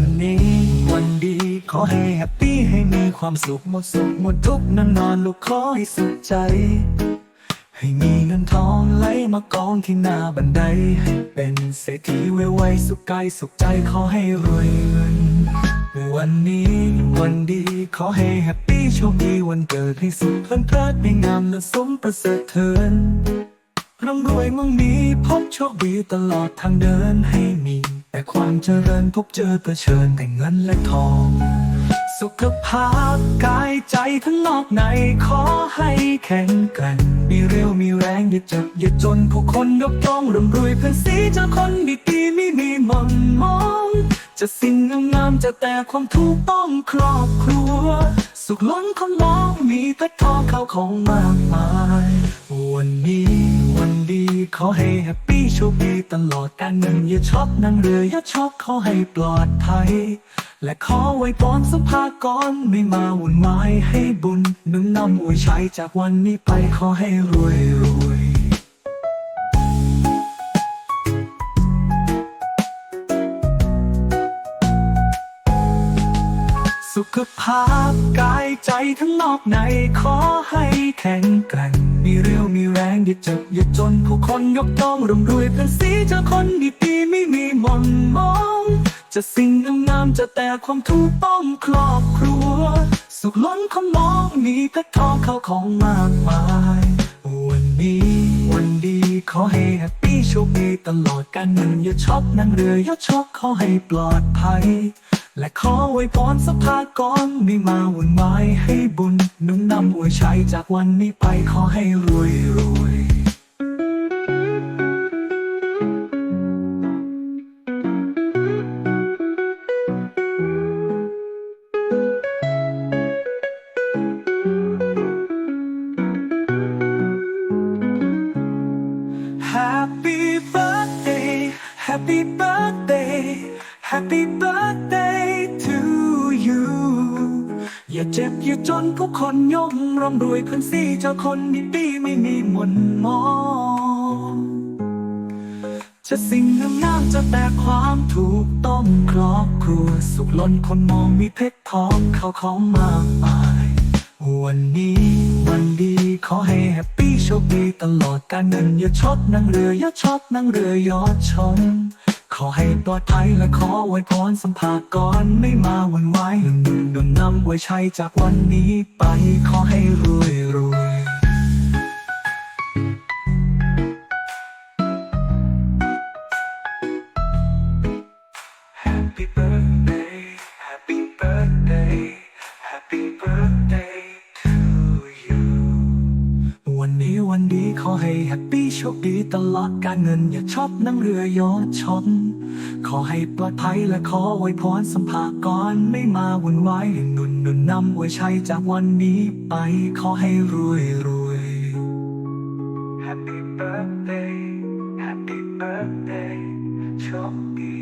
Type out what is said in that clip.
ันนี้ วันดี ขอให้แฮปปี้ให้มีความสุขหมดสุขหมดทุกนั่งนอนลูกขอให้สุขใจ ให้มีเงินทองไหลมากองที่หน้าบันได ให้เป็นเศรษฐีไวๆสุขกายสุขใจขอให้รวยเงินวันนี้วันดีขอให้แฮปปี้โชคดีวันเกิดให้สุขเพลินเพลิดไม่งามและสมประเสริฐเทินร่ำรวยมั่งมีพบโชคดีตลอดทางเดินให้มี แต่ความเจริญพบเจอเผชิญแต่เงินและทอง สุขภาพกายใจทั้งนอกในขอให้แข็งแกร่งมีเรี่ยวมีแรงอย่าเจ็บอย่าจนผู้คนยกย่องร่ำรวยเพื่อนสีเจ้าคนดีดีไม่มีมอนมอง จะสิ่งงามจะแต่ความทุกต้องครอบครัว สุขล้นคนมองมีเพชรทองเข้าของมากมาย วันนี้ วันดีขอให้แฮปปี้โชคดีตลอดการเงินอย่าช็อปนั่งเรืออย่าช็อปขอให้ปลอดภัย และขอไว้พรสุภากรไม่มาวุ่นวายให้บุญหนุนนำอวยชัยจากวันนี้ไปขอให้รวยรวยสุขภาพกายใจทั้งนอกในขอให้แข็งแกร่ง มีเรี่ยวมีแรงอย่าเจ็บอย่าจนผู้คนยกย่องร่ำรวยเป็นสีเจ้าคนดีดีๆไม่มีหมอนมอง จะสิ่งงามๆจะแต่ความทุกข์ต้องครอบครัว สุขล้นคำมองมีเพชรทองเข้าของมากมาย วันนี้วันดีขอให้แฮปปี้โชคดีตลอดการเงินอย่าช็อปนั่งเรืออย่าช็อปขอให้ปลอดภัย และขอไว้พรสภากรไม่มาวุ่นวายให้บุญหนุนนำอวยชัยจากวันนี้ไปขอให้รวยรวย Happy birthday Happy birthday Happy birthday อย่าเจ็บอย่าจนผู้คนยกร่ำรวยคนสีเจ้าคนดีดีไม่มีมนมองจะสิ่งงามจะแต่ความถูกต้องครอบครัว สุขล้นคนมองมีเพชรทองเข้าของมากมาย วันนี้วันดีขอให้แฮปปี้โชคดีตลอดการเงินอย่าช็อปนั่งเรืออย่าช็อปนั่งเรือยอดชน ขอให้ปลอดภัยและขอไว้พรสัมภากรไม่มาวันไหวหนึ่งดึงดนนำไว้ใช้จากวันนี้ไปขอให้รวยรวย Happy birthday วันดีขอให้แฮปปี้โชคดีตลอดการเงินอย่าชอบนั่งเรือยอนชน ขอให้ปลอดภัยและขอไว้พรสัมภากรไม่มาวุ่นวายหนุนหนุนนำไว้ใช้จากวันนี้ไปขอให้รวยรวย Happy birthday Happy birthday โชคดี